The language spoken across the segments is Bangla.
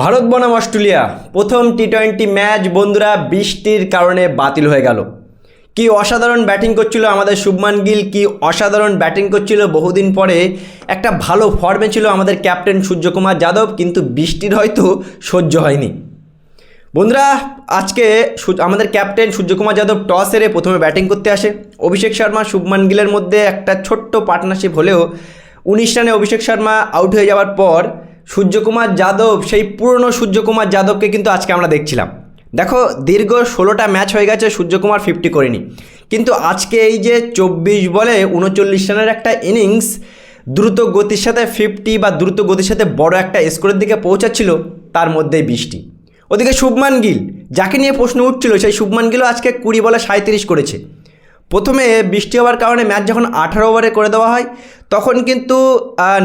ভারত বনাম অস্ট্রেলিয়া, প্রথম টি টোয়েন্টি ম্যাচ বন্ধুরা বৃষ্টির কারণে বাতিল হয়ে গেল। কি অসাধারণ ব্যাটিং করছিল আমাদের শুভমান গিল, কি অসাধারণ ব্যাটিং করছিল বহুদিন পরে। একটা ভালো ফর্মে ছিল আমাদের ক্যাপ্টেন সূর্যকুমার যাদব, কিন্তু বৃষ্টির হয়তো সহ্য হয়নি। বন্ধুরা, আজকে আমাদের ক্যাপ্টেন সূর্যকুমার যাদব টস হেরে প্রথমে ব্যাটিং করতে আসে। অভিষেক শর্মা, শুভমান গিলের মধ্যে একটা ছোট্ট পার্টনারশিপ হলেও উনিশ রানে অভিষেক শর্মা আউট হয়ে যাওয়ার পর সূর্যকুমার যাদব, সেই পুরনো সূর্যকুমার যাদবকে কিন্তু আজকে আমরা দেখছিলাম। দেখো, দীর্ঘ ষোলোটা ম্যাচ হয়ে গেছে, সূর্যকুমার ফিফটি করেনি। কিন্তু আজকে এই যে চব্বিশ বলে উনচল্লিশ রানের একটা ইনিংস দ্রুত গতির সাথে ফিফটি বা দ্রুত গতির সাথে বড় একটা স্কোরের দিকে পৌঁছাচ্ছিল, তার মধ্যেই বৃষ্টি। ওদিকে শুভমান গিল, যাকে নিয়ে প্রশ্ন উঠছিল, সেই শুভমান গিলও আজকে কুড়ি বলে সাঁত্রিশ করেছে। প্রথমে বৃষ্টি হওয়ার কারণে ম্যাচ যখন আঠারো ওভারে করে দেওয়া হয়, তখন কিন্তু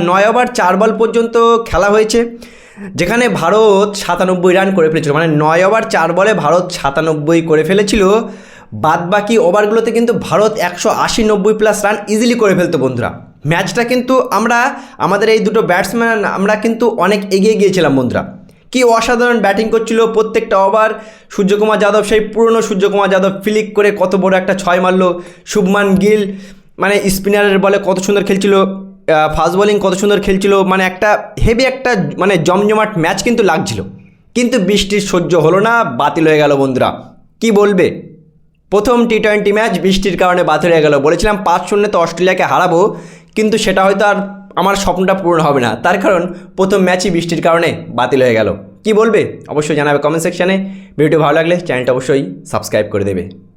নয় ওভার চার বল পর্যন্ত খেলা হয়েছে, যেখানে ভারত সাতানব্বই রান করে ফেলেছিল। মানে নয় ওভার চার বলে ভারত সাতানব্বই করে ফেলেছিল। বাদ বাকি ওভারগুলোতে কিন্তু ভারত একশো আশি নব্বই প্লাস রান ইজিলি করে ফেলতো বন্ধুরা। ম্যাচটা কিন্তু আমরা, আমাদের এই দুটো ব্যাটসম্যান আমরা কিন্তু অনেক এগিয়ে গিয়েছিলাম বন্ধুরা। কি অসাধারণ ব্যাটিং করছিল প্রত্যেকটা ওভার। সূর্যকুমার যাদব, সেই পুরনো সূর্যকুমার যাদব ফ্লিক করে কত বড় একটা ছয় মারলো। শুভমান গিল মানে স্পিনারের বলে কত সুন্দর খেলছিল ফাস্ট বোলিং কত সুন্দর খেলছিল মানে একটা হেভি একটা মানে জমজমাট ম্যাচ কিন্তু লাগছিল। কিন্তু বৃষ্টির সহ্য হলো না, বাতিল হয়ে গেল বন্ধুরা। কি বলবে? প্রথম টি টোয়েন্টি ম্যাচ বৃষ্টির কারণে বাতিল হয়ে গেল। বলেছিলাম পাঁচ শূন্যতে অস্ট্রেলিয়াকে হারাবো, কিন্তু সেটা হয়তো আর আমার স্বপ্নটা পূরণ হবে না। তার কারণ প্রথম ম্যাচই বৃষ্টির কারণে বাতিল হয়ে গেল। কি বলবে? অবশ্যই জানাবে কমেন্ট সেকশানে ভিডিওটি ভালো লাগলে চ্যানেলটা অবশ্যই সাবস্ক্রাইব করে দেবে।